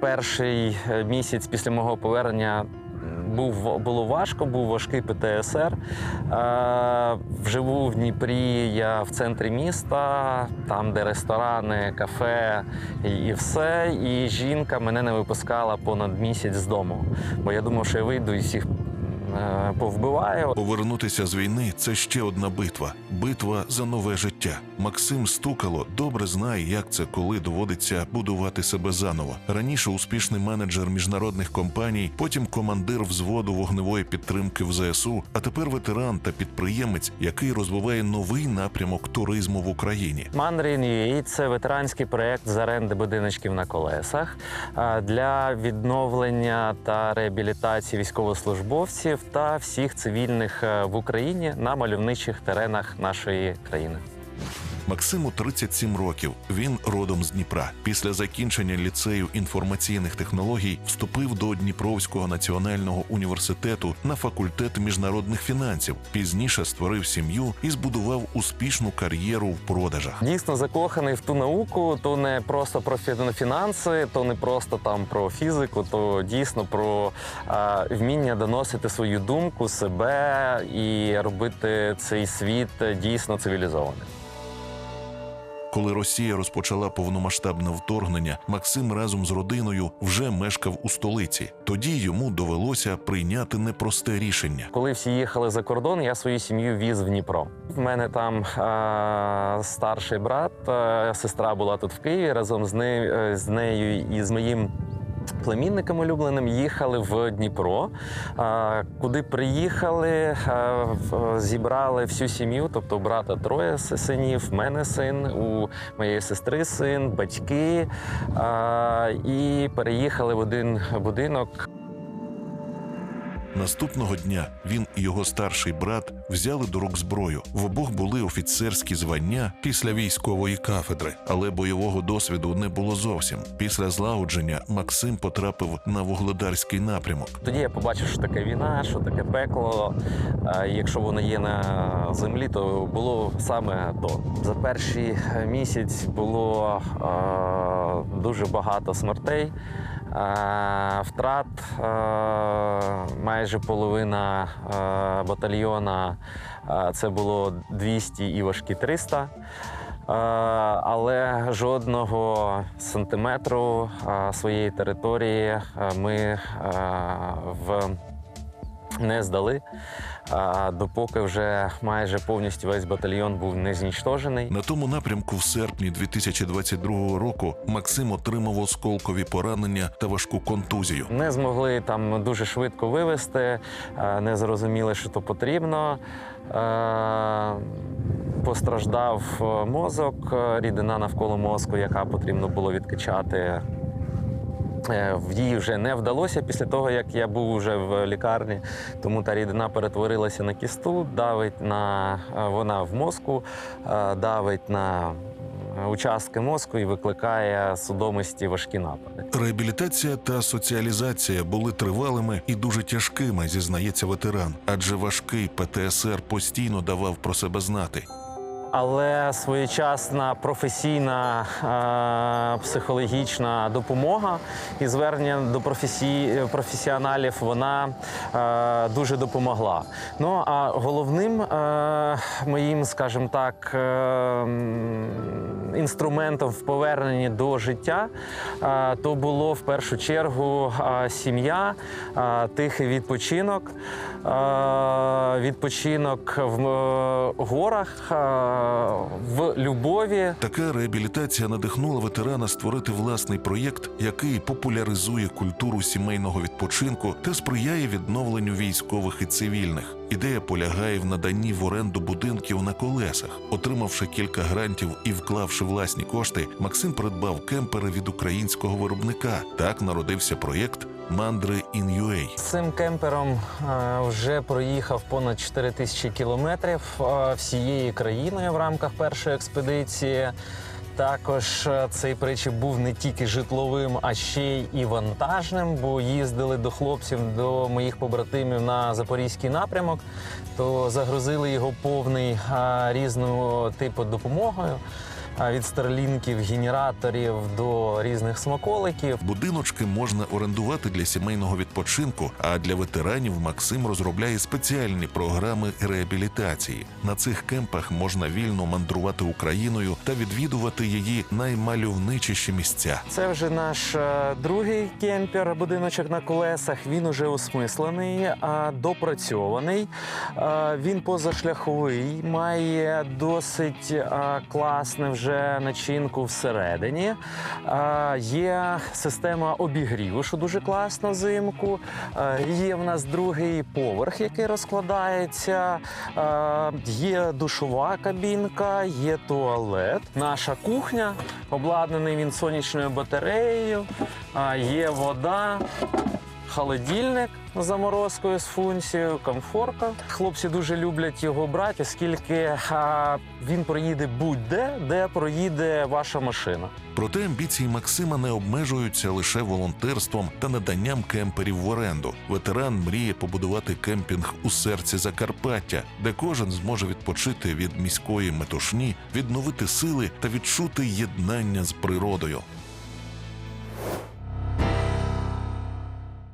перший е, місяць після мого повернення був було важко, був важкий ПТСР. Е, Вживу в Дніпрі я в центрі міста, там, де ресторани, кафе і, і все. І жінка мене не випускала понад місяць з дому. Бо я думав, що я вийду і всіх е, повбиваю. Повернутися з війни це ще одна битва. Битва за нове життя. Максим Стукало добре знає, як це, коли доводиться будувати себе заново. Раніше успішний менеджер міжнародних компаній, потім командир взводу вогневої підтримки в ЗСУ, а тепер ветеран та підприємець, який розвиває новий напрямок туризму в Україні. Мандрин.ua – це ветеранський проєкт з оренди будиночків на колесах для відновлення та реабілітації військовослужбовців та всіх цивільних е, в Україні на мальовничих теренах нашої країни. Максиму 37 років. Він родом з Дніпра. Після закінчення ліцею інформаційних технологій вступив до Дніпровського національного університету на факультет міжнародних фінансів. Пізніше створив сім'ю і збудував успішну кар'єру в продажах. Дійсно закоханий в ту науку, то не просто про фінанси, то не просто там про фізику, то дійсно про а, вміння доносити свою думку, себе і робити цей світ дійсно цивілізованим. Коли Росія розпочала повномасштабне вторгнення, Максим разом з родиною вже мешкав у столиці. Тоді йому довелося прийняти непросте рішення. Коли всі їхали за кордон, я свою сім'ю віз в Дніпро. В мене там е, старший брат, е, сестра була тут в Києві разом з нею, е, з нею і з моїм. Племінником улюбленим їхали в Дніпро, куди приїхали, зібрали всю сім'ю, тобто брата троє синів, мене син, у моєї сестри син, батьки, і переїхали в один будинок Наступного дня він і його старший брат взяли до рук зброю. В обох були офіцерські звання після військової кафедри, але бойового досвіду не було зовсім. Після злагодження Максим потрапив на вугледарський напрямок. Тоді я побачив, що таке війна, що таке пекло. А Якщо воно є на землі, то було саме то. За перший місяць було е, дуже багато смертей, е, втрат. Е, майже половина е, батальйона е, це було 200 і важкі 300. Е, Але жодного сантиметру своєї території ми в не здали, е, допоки вже майже повністю весь батальйон був не знічтожений. На тому напрямку в серпні 2022 року Максим отримав осколкові поранення та важку контузію. Не змогли там дуже швидко вивезти, е, не зрозуміли, що то потрібно. Е, Постраждав е, мозок, рідина навколо мозку, яка потрібно було відкачати. В її вже не вдалося після того, як я був вже в лікарні. Тому та рідина перетворилася на кісту, давить на е, вона в мозку, е, давить на участки мозку і викликає судомості важкі напади. Реабілітація та соціалізація були тривалими і дуже тяжкими, зізнається ветеран, адже важкий ПТСР постійно давав про себе знати. Але своєчасна професійна е, психологічна допомога і звернення до професій, професіоналів вона е, дуже допомогла. Ну а головним е, моїм, скажімо так, е, інструментом в поверненні до життя е, то було в першу чергу е, сім'я, е, тихий відпочинок, е, відпочинок в е, горах. е, в любові. Така реабілітація надихнула ветерана створити власний проєкт, який популяризує культуру сімейного відпочинку та сприяє відновленню військових і цивільних. Ідея полягає в наданні в оренду будинків на колесах. Отримавши кілька грантів і вклавши власні кошти, Максим придбав кемпери від українського виробника. Так народився проєкт Мандри. З цим кемпером е, вже проїхав понад 4 тисячі кілометрів е, всією країною в рамках першої експедиції. Також е, цей причіп був не тільки житловим, а ще й і вантажним, бо їздили до хлопців, до моїх побратимів на запорізький напрямок, то загрузили його повний різного типу допомогою. Від старлінків, генераторів до різних смаколиків. Будиночки можна орендувати для сімейного відпочинку, а для ветеранів Максим розробляє спеціальні програми реабілітації. На цих кемпах можна вільно мандрувати Україною та відвідувати її наймальовничіші місця. Це вже наш е, другий кемпер, будиночок на колесах. Він уже осмислений, а, допрацьований. Е, Він позашляховий, має досить е, класне вже начинку всередині. Є система обігріву, що дуже класно взимку. Є в нас другий поверх, який розкладається. Є душова кабінка, є туалет. Наша кухня обладнаний він сонячною батареєю, є вода, холодильник з заморозкою з функцією, комфорка. Хлопці дуже люблять його брати, оскільки він проїде будь-де, де проїде ваша машина. Проте амбіції Максима не обмежуються лише волонтерством та наданням кемперів в оренду. Ветеран мріє побудувати кемпінг у серці Закарпаття, де кожен зможе відпочити від міської метушні, відновити сили та відчути єднання з природою.